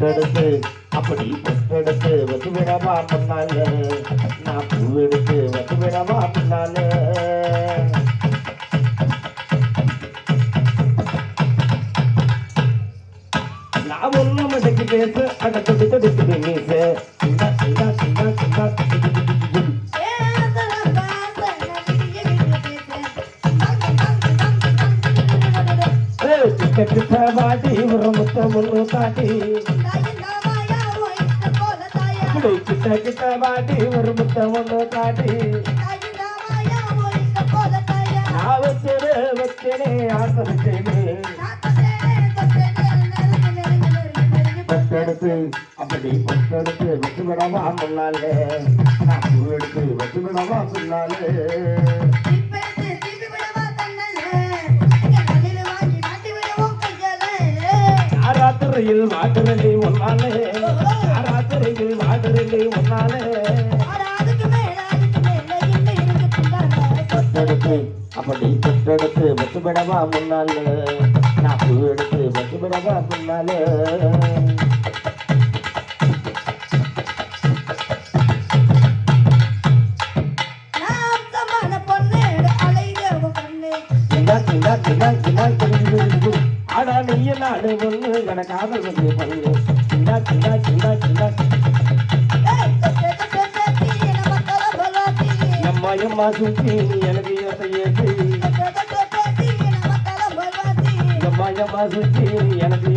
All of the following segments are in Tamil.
பொட்டெடுத்து அப்படி பொட்டெடுத்து வச்சு விடவா முன்னாலே? நான் பூ எடுத்து வச்சு விடவா முன்னாலே? நான் ஒன்றும் மசக்கி பேச அட துடி துடிக்குது மீச தாயினா மாயா ஓய்த்த போல தாயா நான் வச்சது வச்சனே ஆசை வச்சேனே நாத்தனே தத்தனே நெருங்க நெருங்க நெருங்க நெருங்க பட்டெடுத்து அப்படி வச்சு விடவா முன்னாலே நான் பூ எடுத்து வச்சு விடவா முன்னாலே ராத்திரியில் வாட்டுரலி முன்னாலே ராத்திரியில் வாட்டுரலி முன்னாலே அப்படி பட்டெடுத்து வச்சு விடவா முன்னாலே? நான் பூ எடுத்து வச்சு விடவா முன்னாலே? நாடு ஒண்ணு என காதல் வந்து பண்ணு கிண்டா கிண்டா கிண்டா கிண்டா நம்ம எம்மா சுத்தி எனக்கு நம்ம எம்மா சுத்தி எனக்கு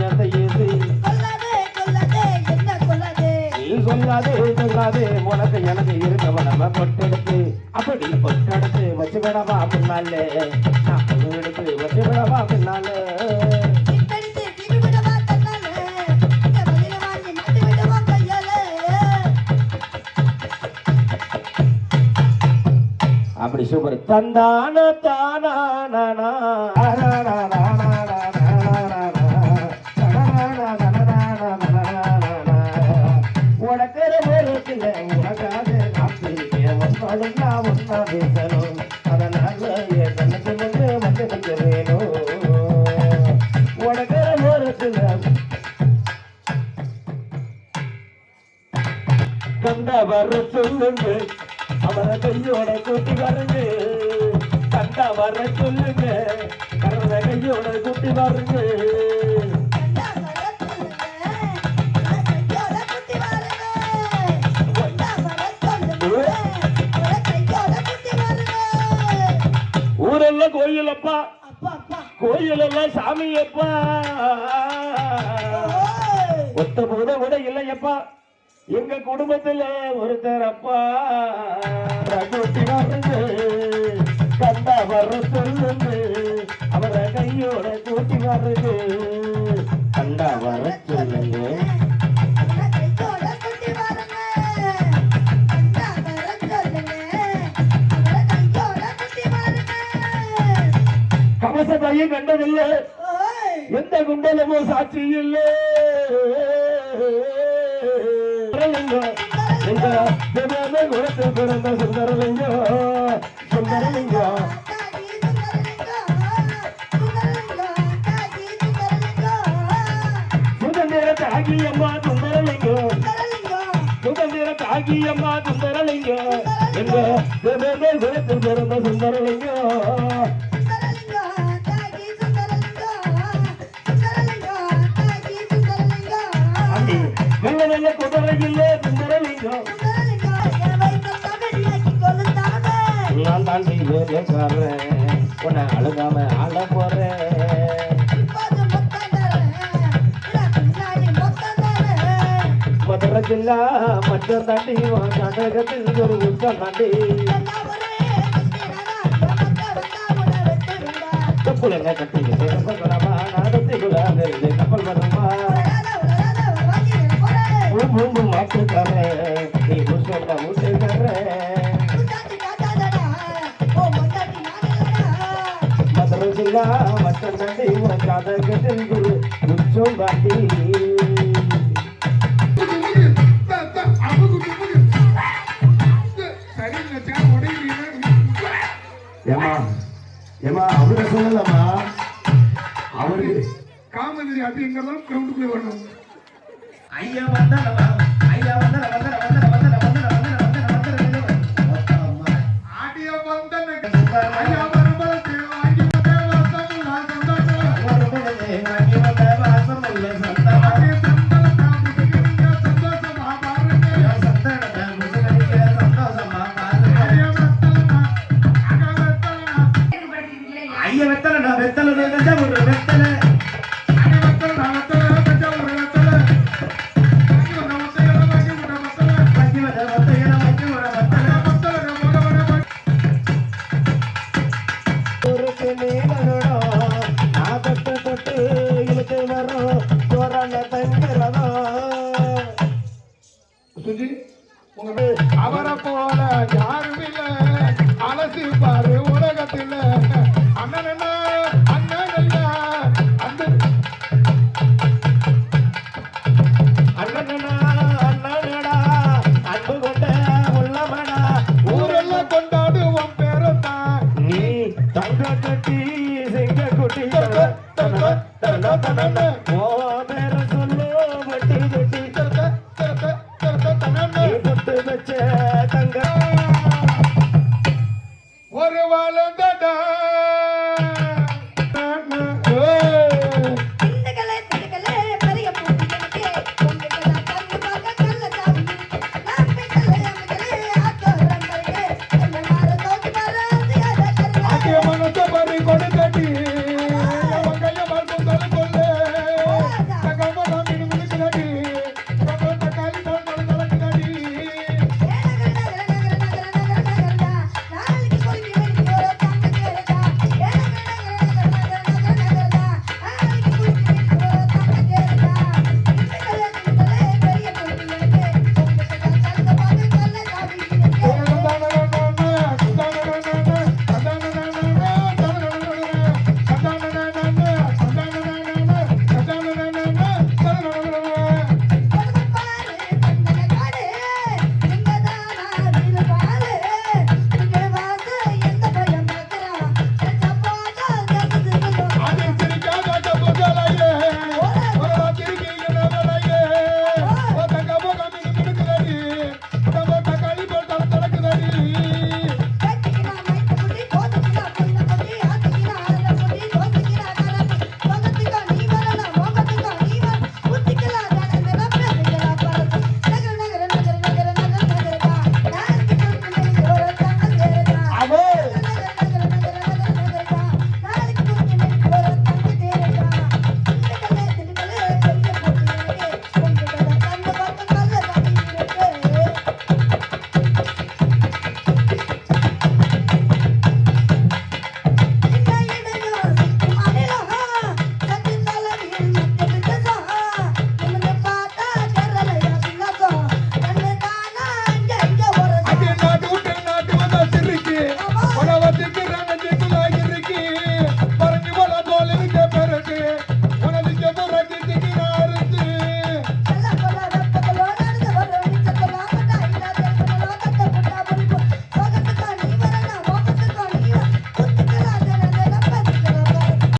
நீ சொல்லாதே சொல்லாதே உனக்கு எனக்கு இருக்கவ நம்ம பொட்டெடுத்து. அப்படி பொட்டெடுத்து வச்சு விடவா பின்னாலே நான் எடுத்து வச்சு விடவா பின்னாலே சூப்பர் தந்தான தானா உனக்கிற நேரத்தில் உனக்காக நான் நான் ஒன்னா பேசணும் அதனால என் கண்ணுக்கு முன்னே வந்து நிற்க வேணும் உனக்கிற நேரத்தில் கண்ட வர சொல்லுங்க அவரை கையோட கூட்டி வருங்க கண்ட வர சொல்லுங்க. அவரை கையோட கூட்டி வருங்க ஊரெல்லாம் கோயிலப்பா. அப்பா அப்பா. கோயிலெல்லாம் சாமியப்பா. ஓய் ஒத்த போத கூட இல்லையப்பா. எங்க குடும்பத்துல ஒருத்தர் அப்பா. கண்ட வர சொல்லுங்க அவரை கையோட கூட்டி வருங்க கண்டா வர சொல்லுங்க அவரை கையோட குட்டி வாருங்க கண்டா வர சொல்லுங்க அவரை கையோட குட்டி வாருங்க கவச பையன் கண்டதில்லை எந்த குண்டலமும் சாட்சி இல்லை சுந்தரலிங்கம், எங்க? தேவமே குலத்தில் பிறந்த சுந்தரலிங்கம். சுந்தரலிங்கம். சுதந்திர தாகியம்மா சுந்தரலிங்கம். சுதந்திர தாகியம்மா சுந்தரலிங்கம். எங்க? குலத்தில் பிறந்த சுந்தரலிங்கம். உலகிலே குந்தரலிங்கம் நான் தாண்டி வேலைக்காரன் உன்னை அழுகாம ஆள போறேன். இப்போது மதுரை ஜில்லா மச்சம் தாண்டி ஒரு உச்சம் தாண்டி. கப்பல் வரமா பூம்பு மாட்டுக்கார நீ புஷ்பா வீட்டுக்கார மதுரசில்லா மட்டன் தண்டி உன் கதை கட்டு உச்சம் பாட்டி ஏமா அவரு காமதி அப்படிங்கிறதும் கிரவுண்டுக்குள்ளே வரணும்? ஐயா வந்தா நம்ம ஐயா வந்தா நம்ம வந்தா நம்ம வந்தா நம்ம வந்தா நம்ம வந்தா நம்ம வந்தா நம்ம வந்தா ஆடியோ வந்தா Oh,